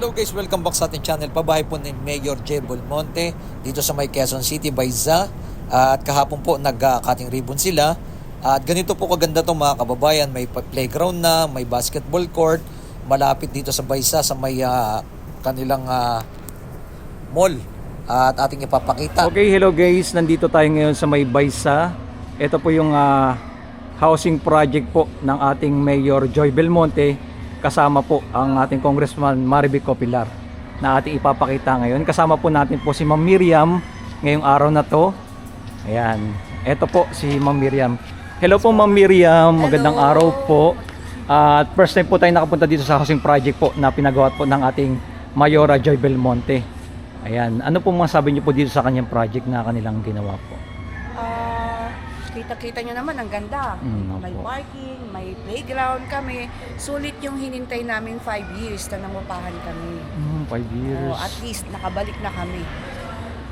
Hello guys, welcome back sa ating channel. Pabahay po ni Mayor J. Belmonte dito sa may Quezon City by ZA. At kahapon po nag-cutting ribbon sila. At ganito po kaganda to mga kababayan. May playground na, may basketball court. Malapit dito sa Baysa sa may ah, kanilang ah, mall. At ating ipapakita. Okay, hello guys. Nandito tayo ngayon sa May Baysa. Ito po yung ah, housing project po ng ating Mayor Joy Belmonte kasama po ang ating Congressman Marivic Copilar na ating ipapakita ngayon. Kasama po natin po si Ma'am Miriam ngayong araw na to. Ayan. Ito po si Ma'am Miriam. Hello po Ma'am Miriam. Magandang araw po. At first time po tayo nakapunta dito sa housing project po na pinagawa po ng ating Mayora Joy Belmonte. Ayan, ano po masabi niyo po dito sa kanyang project na kanilang ginawa po? Ah, kita-kita nyo naman, ang ganda. Mm, may opo. parking, may playground kami. Sulit yung hinintay namin 5 years na nangupahan kami. Mm, five years. Oh, at least nakabalik na kami.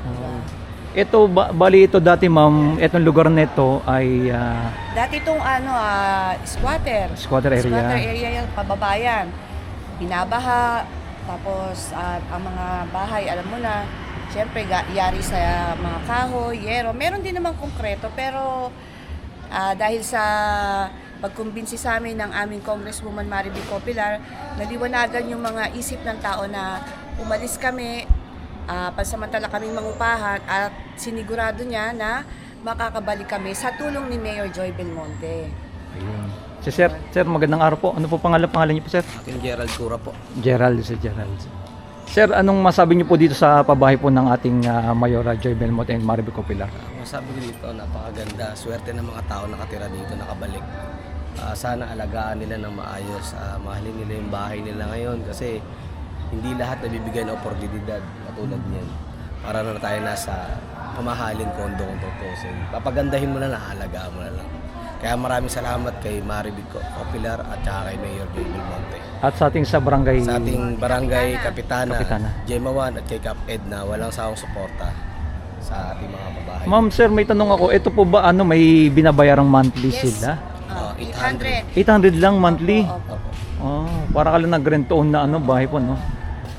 Oh. Ito, ba, bali ito dati ma'am, itong lugar nito ay ah, Dati itong ano, ah, squatter. squatter area. Squatter area yung pababayan. Binabaha, tapos at ang mga bahay, alam mo na, syempre ga- yari sa mga kahoy, yero. Meron din naman konkreto, pero ah, dahil sa pagkumbinsi sa amin ng aming Congresswoman Maribel Copilar, naliwanagan yung mga isip ng tao na umalis kami, ah, pansamantala kaming mangupahan at sinigurado niya na makakabalik kami sa tulong ni Mayor Joy Belmonte. Ayun. Si sir, sir, magandang araw po. Ano po pangalan, pangalan niyo po sir? Ating Gerald Cura po. Gerald, si Gerald. Sir, anong masabi niyo po dito sa pabahay po ng ating ah, Mayora Joy Belmonte and Marivic Copilar? Masabi ko dito, napakaganda. Swerte ng mga tao nakatira dito, nakabalik. Ah, sana alagaan nila ng maayos. Ah, mahalin nila yung bahay nila ngayon kasi hindi lahat nabibigyan ng oportunidad katulad niyan. Para na tayo nasa pamahaling kondo kung tutusin. Papagandahin mo na lang, alagaan mo na lang. Kaya maraming salamat kay Maribig Copilar at saka kay Mayor Joy Belmonte. At sa ating sa barangay Sa ating barangay Kapitana, Kapitana. 1 at kay Cap Edna, walang sawang suporta sa ating mga babae. Ma'am, sir, may tanong ako. Ito po ba ano may binabayarang monthly Yes. sila? Ah, 800. 800 lang monthly. Opo. Opo. Oh, para ka lang nag-rent to own na ano, bahay po, no?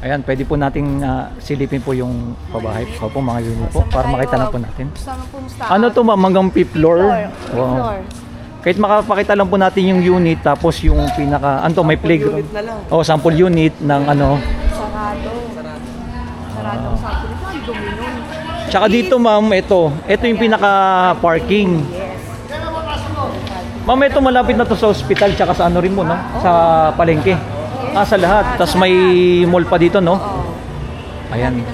Ayan, pwede po nating ah, silipin po yung pabahay po, po mga unit po, para makita lang po natin. Sama po sa Ano to ma'am, hanggang fifth floor? Fifth floor. Wow. Kahit makapakita lang po natin yung unit, tapos yung pinaka, ano to, may playground. Oh, sample unit ng ano. Sarado. Sarado ang sabi nito. Ang dumi nun. Tsaka dito ma'am, ito, ito yung pinaka parking. Ma'am, ito malapit na to sa hospital, tsaka sa ano rin mo, no? Sa palengke. Ah, sa lahat. Tapos may mall pa dito, no? Ayan.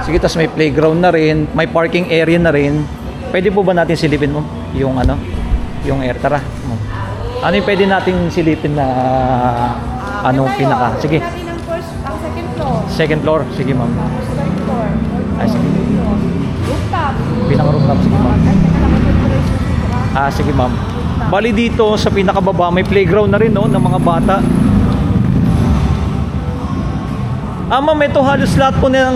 Sige, tas may playground na rin, may parking area na rin. Pwede po ba natin silipin mo yung ano, yung air tara? Ano yung pwede nating silipin na Ah, anong pinaka? Sige, first, ang second floor. second floor. Sige, ma'am. Tapos third floor. Fourth Ay, sige. floor. Rooftop. Pinaka rooftop, sige, ma'am. Dito, ah. Ah, sige, ma'am. Bali dito sa pinakababa may playground na rin no ng mga bata. Ah, ma'am, ito halos lahat po ng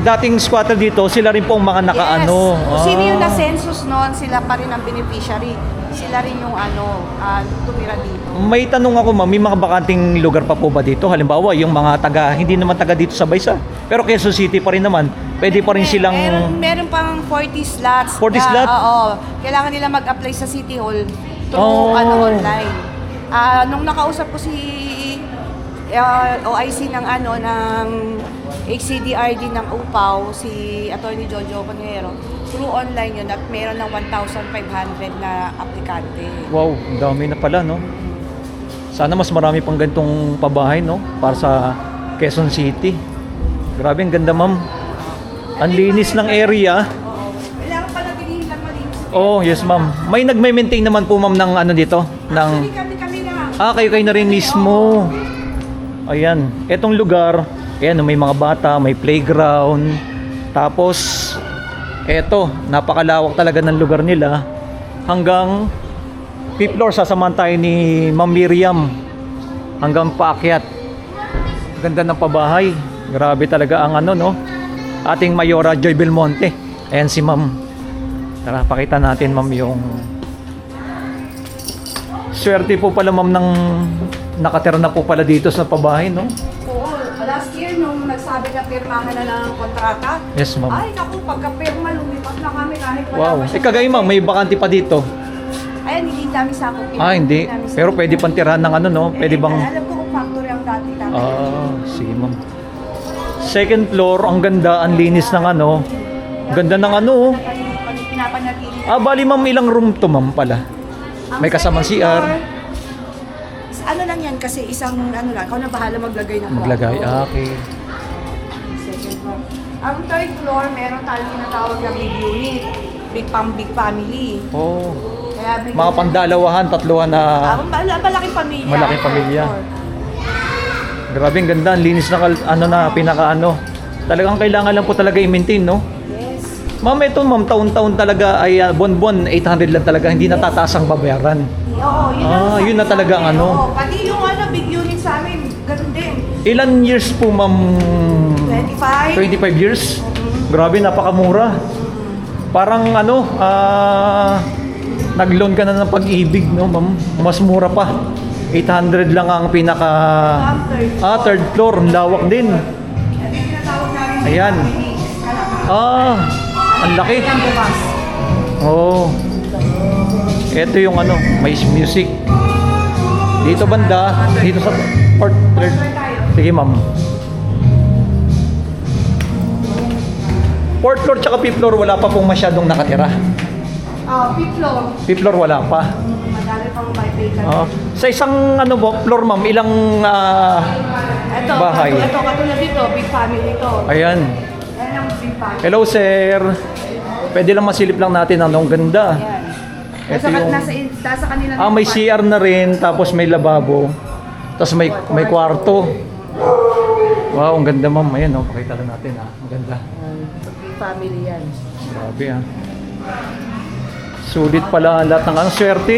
dating squatter dito, sila rin po ang mga nakaano. Yes. Kung sino yung Ah. na-census noon, sila pa rin ang beneficiary. Sila rin yung ano, ah, tumira dito. May tanong ako ma'am, may mga bakanting lugar pa po ba dito? Halimbawa, yung mga taga, hindi naman taga dito sa Baysa. Pero Quezon City pa rin naman. Pwede pa rin silang... Meron, meron pang 40 slots. 40 na- slot? Oo. Kailangan nila mag-apply sa City Hall through Oh. ano, online. Ah, nung nakausap ko si ah, OIC ng ano ng HCDRD ng UPAW, si Attorney Jojo Conero, through online yun at meron ng 1,500 na aplikante. Wow, ang dami na pala, no? Sana mas marami pang gantong pabahay, no? Para sa Quezon City. Grabe, ang ganda ma'am. Ang linis ng area. Oo. Kailangan pala bilihin lang malinis. Oh, yes ma'am. May nagme-maintain naman po ma'am ng ano dito? Ng... Actually, kami-kami na. Ah, kayo kayo na rin mismo. Ayan, etong lugar, ayan, may mga bata, may playground. Tapos, eto, napakalawak talaga ng lugar nila. Hanggang fifth floor, sasamahan tayo ni Ma'am Miriam. Hanggang paakyat. Ganda ng pabahay. Grabe talaga ang ano, no? Ating Mayora Joy Belmonte. Ayan si Ma'am. Tara, pakita natin Ma'am yung Swerte po pala ma'am ng nakatira na po pala dito sa pabahay, no? Oo, last year, nung nagsabi na pirmahan na ng kontrata, Yes, ma'am. ay naku, pagka-pirma, lumipat na kami kahit wala Wow. pa Eh, kagaya ma'am, may bakante pa dito. Ayan, hindi namin sakop yun. Ah, hindi. namin Pero pwede yun. pang tirahan ng ano, no? Pwede Eh, bang... Alam ko kung factory ang dati namin. Ah, sige ma'am. Second floor, ang ganda, ang linis ng ano. Ganda ng ano. oh. Ah, bali ma'am, ilang room to ma'am pala? May kasamang second CR. floor, is- ano lang yan kasi isang ano lang, ikaw na bahala maglagay ng Maglagay. kwarto. Ah, okay. Second floor. Ang third floor, meron tayong tinatawag na big unit. Big pam big family. Oh. Kaya big Mga pandalawahan, tatluhan na... Ah, mal- malaking pamilya. Malaking third pamilya. floor. Grabe, ang ganda. Ang linis na kal- ano na, pinaka ano. Talagang kailangan lang po talaga i-maintain, no? Ma'am, ito ma'am, taon-taon talaga ay uh, buwan-buwan, 800 lang talaga. Hindi natataas ang babayaran. Oo, yun Ah, yun na talaga ang ano. Oo, pati yung ano, big unit sa amin, ganun din. Ilan years po, ma'am? 25. 25 years? Grabe, napakamura. Parang ano, ah, nag-loan ka na ng pag-ibig, no, ma'am? Mas mura pa. 800 lang ang pinaka... Ah, third floor. Ang lawak din. Ayan. Ah, ang laki. Oh. Ito yung ano, may music. Dito banda, dito sa fourth, third. Sige, ma'am. Fourth floor tsaka fifth floor wala pa pong masyadong nakatira. Ah, fifth floor. Fifth floor wala pa. Madami pang vacant. Oh. Sa isang ano po, floor ma'am, ilang ah, Ito, bahay. Ito, katulad dito, big family to. ayan. Yan ang big family. Hello sir. Pwede lang masilip lang natin ano, ang ganda. Yan. Ito Nasa, yung- nasa, nasa kanila Ah, may CR na rin, tapos may lababo. Tapos may may kwarto. Wow, ang ganda ma'am. Ayan, oh, pakita lang natin ah. Ang ganda. Family yan. Grabe ah. Sulit pala ang lahat ng ano, swerte.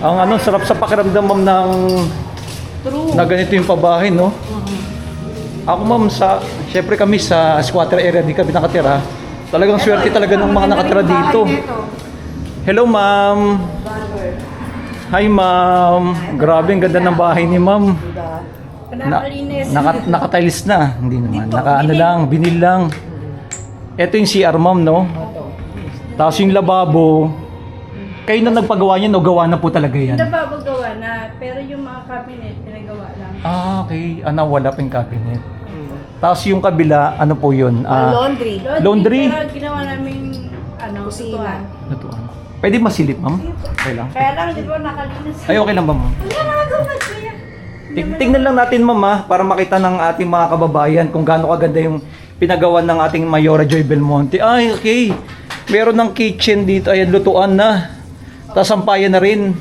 Ang ano, sarap sa pakiramdam ma'am ng True. na ganito yung pabahay, no? Ako ma'am, sa, syempre kami sa squatter area, di kami nakatira. Talagang swerte talaga ng mga nakatira dito. Hello ma'am. Hi ma'am. Grabe, ang ganda ng bahay ni ma'am. Na, naka, naka-tiles na. Hindi naman. Naka ano lang, binil lang. Ito yung CR ma'am, no? Tapos yung lababo. Kayo na nagpagawa niyan o gawa na po talaga yan? Nababagawa na, pero yung mga cabinet, pinagawa lang. Ah, okay. Ah, nawala pa yung cabinet. Tapos yung kabila, ano po yun? Ah, laundry. Laundry. Pero ginawa namin, ano, Kusina. tutuan. Natuan. Pwede masilip, ma'am? Okay lang. Kaya lang, di ba, nakalinis. Ay, okay lang ba, ma'am? Wala. Ting- Tingnan lang natin, ma'am, ah, para makita ng ating mga kababayan kung gaano kaganda yung pinagawa ng ating Mayora Joy Belmonte. Ay, okay. Meron ng kitchen dito. Ayan, lutuan na. Tapos sampayan na rin.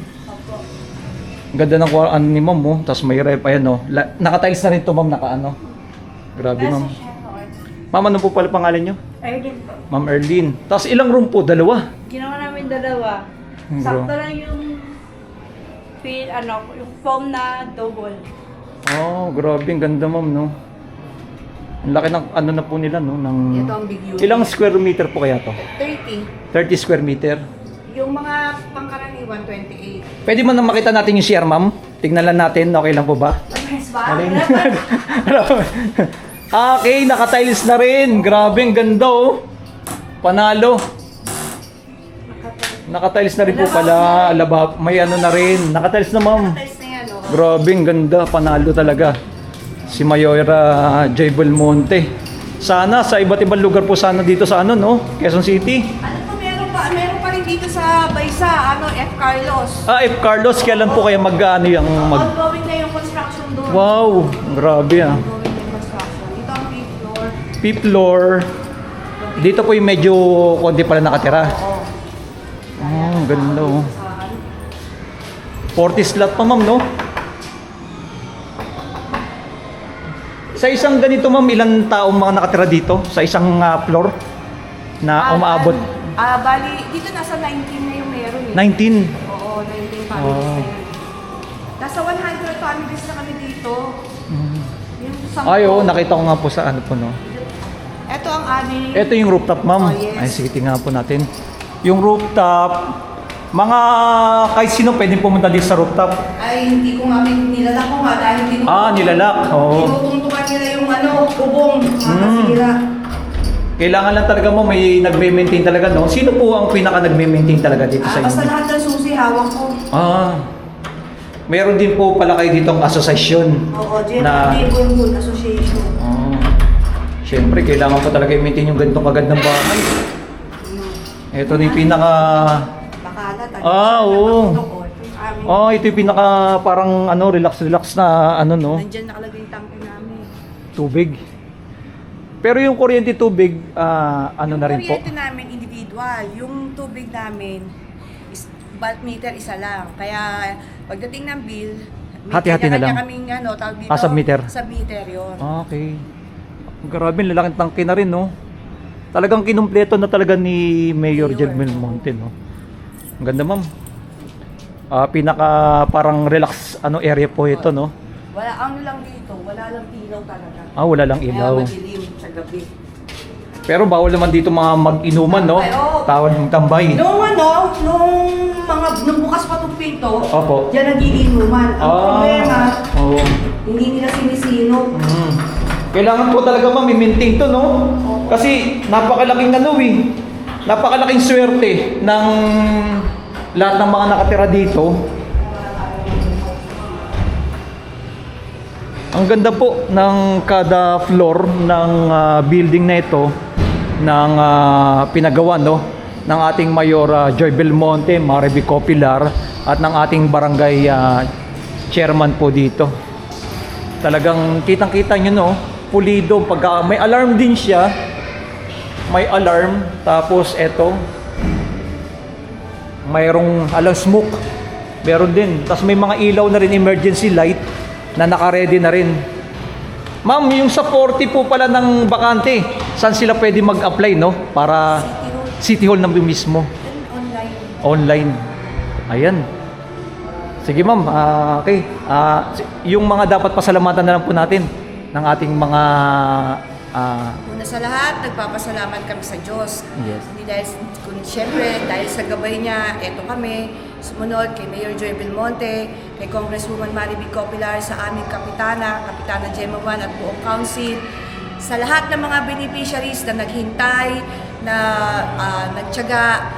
Ang Ganda ng kwa- ano ni ma'am, oh. Tapos may rep, ayan, oh. La- nakatiles na rin to, ma'am, naka ano. Grabe, ma'am. Ma'am, ano po pala pangalan nyo? Ayun po. Ma'am Erlene. Tapos ilang room po? Dalawa. Ginawa namin dalawa. Sakto lang yung feel, ano, yung foam na double. Oh, grabe. Ang ganda, ma'am, no? Ang laki ng ano na po nila, no? Ng... Ito ang big unit. Ilang square meter po kaya to? 30. 30 square meter. Yung mga pangkaraniwan, 28. Pwede man na makita natin yung CR, ma'am? Tignan lang natin, okay lang po ba? Yes ba? Alin? okay, naka-tiles na rin. Grabe, ang ganda, oh. Panalo. Naka-tiles na rin po pala. Alaba, may ano na rin. Naka-tiles na, ma'am. Oh. Grabe, ang ganda. Panalo talaga. Si Mayora J. Belmonte. Sana sa iba't ibang lugar po sana dito sa ano, no? Quezon City. Ano po, meron pa, meron pa rin dito sa Baysa, ano, F. Carlos. Ah, F. Carlos, kailan po kaya mag, ano yung mag... Ongoing na yung construction doon. Wow, grabe ah. Ongoing na yung construction. Ito ang fifth floor. Fifth floor. Dito po yung medyo konti pala nakatira. Oh, ang ganda oh. Sa ano, 40 slot pa ma'am, no? Sa isang ganito ma'am, ilang taong mga nakatira dito? Sa isang ah, floor na Ah, umaabot? Ah, bali, dito nasa 19 na yung meron eh. 19. Oo, 19 families Oh. na yan. Nasa 100 families na kami dito. Yung sampo. Ay, oo, nakita ko nga po sa ano po, no? kami. Ito yung rooftop, ma'am. Oh, yes. Ay, sige, tingnan po natin. Yung rooftop, mga kahit sino pwedeng pumunta dito sa rooftop. Ay, hindi ko nga may nilalak ko nga dahil hindi Ah, nilalak. Oo. Tinutuntukan nila yung ano, bubong, mga Hmm. Kailangan lang talaga mo may nagme-maintain talaga, no? Sino po ang pinaka nagme-maintain talaga dito Ah, sa basta inyo? lahat ng susi, hawak ko. Ah. Meron din po pala kayo ditong asosasyon. Oo, General Na- Neighborhood Association. Siyempre, kailangan po talaga i-maintain yung ganitong kagandang bahay. Ito na yung pinaka... Bakalat. Ah, oo. Amin. Oh, ito yung pinaka parang ano, relax-relax na ano, no? Nandyan nakalagay yung tangke namin. Tubig. Pero yung kuryente tubig, ah, ano na rin po? Kuryente namin individual. Yung tubig namin, is, bulk meter isa lang. Kaya pagdating ng bill, may Hati-hati na kanya-kanya lang? kaming ano, tawag dito, Ah, sub-meter? Sub-meter yun. Okay. Grabe, lalaking tangke na rin, no? Talagang kinumpleto na talaga ni Mayor. Jedmel Monte, no? Ang ganda, ma'am. Ah, pinaka parang relax ano area po ito, no? Wala, ano lang dito, wala lang ilaw talaga. Ah, wala lang ilaw. Kaya madilim sa gabi. Pero bawal naman dito mga mag-inuman, no? Oo. Tawag ng tambay. Nung ano, nung mga, nung bukas pa itong pinto, Opo. dyan nagiinuman. Ang Ah, problema, Oo. hindi nila sinisino. Mm. Kailangan po talaga ma'am i-maintain to, no? Kasi napakalaking ano eh. Napakalaking swerte ng lahat ng mga nakatira dito. Ang ganda po ng kada floor ng ah, building na ito ng ah, pinagawa no ng ating Mayor ah, Joy Belmonte, Mariby Copilar at ng ating barangay ah, chairman po dito. Talagang kitang-kita nyo no, pulido pagka may alarm din siya. May alarm tapos eto mayroong alam smoke. Meron din. Tapos may mga ilaw na rin emergency light na naka-ready na rin. Ma'am, yung sa 40 po pala ng bakante, saan sila pwede mag-apply, no? Para City Hall na mismo. Online. Online. Ayan. Sige ma'am, Ah, okay. Ah, si- yung mga dapat pasalamatan na lang po natin ng ating mga ah, Una sa lahat, nagpapasalamat kami sa Diyos. Yes. Hindi dahil, kung siyempre, dahil sa gabay niya, eto kami, sumunod kay Mayor Joy Belmonte, kay Congresswoman Mariby Copilar, sa aming kapitana, Kapitana Gemma Juan at buong council, sa lahat ng mga beneficiaries na naghintay, na ah, nagtyaga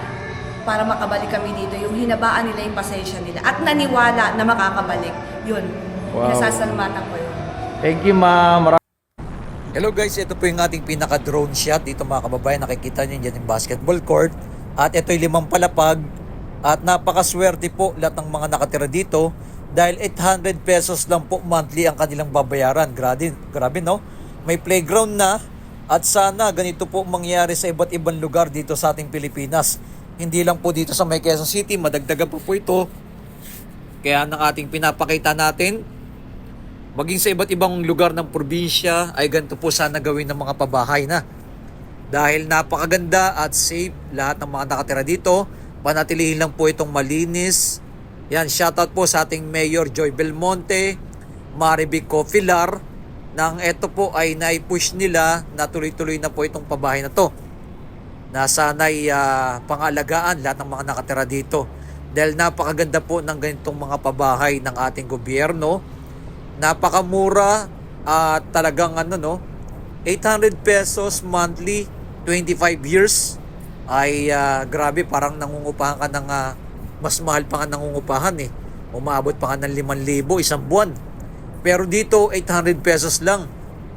para makabalik kami dito, yung hinabaan nila yung pasensya nila at naniwala na makakabalik. Yun, Wow. pinasasalamatan ko yun. Thank you ma'am. Hello guys, ito po yung ating pinaka-drone shot dito mga kababayan. Nakikita niyo dyan yung basketball court. At ito yung limang palapag. At napakaswerte po lahat ng mga nakatira dito dahil 800 pesos lang po monthly ang kanilang babayaran. Grabe, grabe no? May playground na at sana ganito po mangyari sa iba't ibang lugar dito sa ating Pilipinas. Hindi lang po dito sa May Quezon City, madagdagan po po ito. Kaya ng ating pinapakita natin maging sa iba't ibang lugar ng probinsya ay ganito po sana gawin ng mga pabahay na. Dahil napakaganda at safe lahat ng mga nakatira dito, panatilihin lang po itong malinis. Yan, shoutout po sa ating Mayor Joy Belmonte, Mariby Cofilar, nang ito po ay naipush nila na tuloy-tuloy na po itong pabahay na to na sana'y ah, pangalagaan lahat ng mga nakatira dito. Dahil napakaganda po ng ganitong mga pabahay ng ating gobyerno. Napakamura at talagang ano no, 800 pesos monthly, 25 years ay ah, grabe parang nangungupahan ka ng ah, mas mahal pa nga nangungupahan eh. Umabot pa nga ng 5,000 isang buwan. Pero dito 800 pesos lang.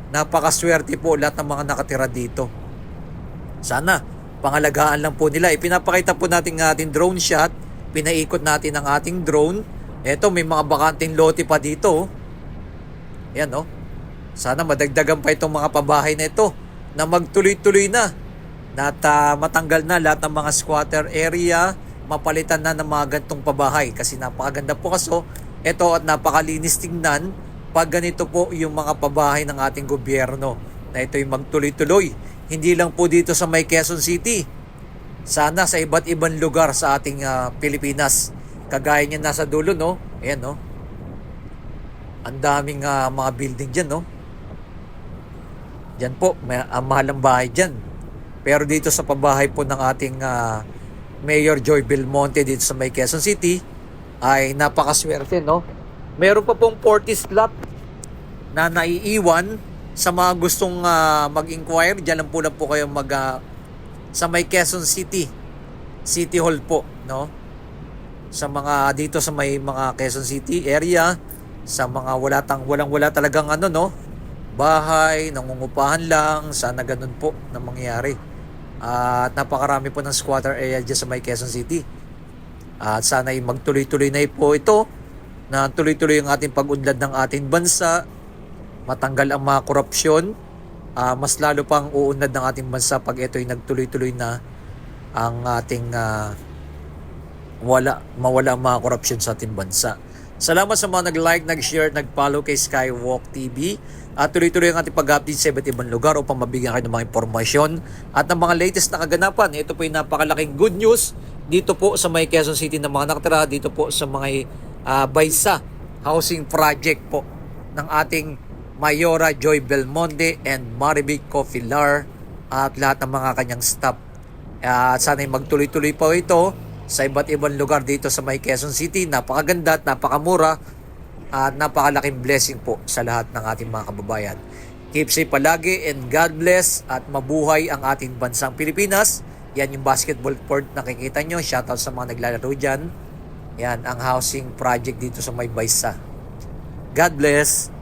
Napakaswerte po lahat ng mga nakatira dito. Sana pangalagaan lang po nila. Ipinapakita po natin ang ating drone shot. Pinaikot natin ang ating drone. Eto may mga bakanting lote pa dito. Yan oh. Sana madagdagan pa itong mga pabahay na ito na magtuloy-tuloy na. At, ah, matanggal na lahat ng mga squatter area, mapalitan na ng mga gantong pabahay kasi napakaganda po kaso ito at napakalinis tingnan pag ganito po yung mga pabahay ng ating gobyerno na ito'y magtuloy-tuloy. Hindi lang po dito sa May Quezon City. Sana sa iba't ibang lugar sa ating ah, Pilipinas. Kagaya niya nasa dulo, no? Ayan, no? Ang daming ah, mga building dyan, no? Diyan po, may, ang mahal bahay dyan. Pero dito sa pabahay po ng ating ah, Mayor Joy Belmonte dito sa May Quezon City, ay napakaswerte, no? Meron pa pong 40 slot na naiiwan Sa mga gustong ah, mag-inquire, dyan lang po lang po kayo mag ah, sa may Quezon City. City Hall po, no? Sa mga dito sa may mga Quezon City area, sa mga wala tang walang wala talagang ano no, bahay, nangungupahan lang, sana ganun po na mangyari. At napakarami po ng squatter area dyan sa may Quezon City. At sana ay magtuloy-tuloy na po ito na tuloy-tuloy ang ating pag-unlad ng ating bansa, matanggal ang mga korupsyon, ah, mas lalo pang uunlad ng ating bansa pag ito ay nagtuloy-tuloy na ang ating ah, wala, mawala ang mga korupsyon sa ating bansa. Salamat sa mga nag-like, nag-share, nag-follow kay Skywalk TV. At tuloy-tuloy ang ating pag-update sa iba't ibang lugar upang mabigyan kayo ng mga impormasyon at ng mga latest na kaganapan. Ito po yung napakalaking good news dito po sa may Quezon City ng mga nakatira, dito po sa mga ah, Baysa housing project po ng ating Mayora Joy Belmonte and Marivic Cofilar at lahat ng mga kanyang staff. At sana'y magtuloy-tuloy po ito sa iba't ibang lugar dito sa may Quezon City. Napakaganda at napakamura at napakalaking blessing po sa lahat ng ating mga kababayan. Keep safe palagi and God bless at mabuhay ang ating bansang Pilipinas. Yan yung basketball court na nakikita nyo. Shoutout sa mga naglalaro dyan. Yan ang housing project dito sa may Baysa. God bless.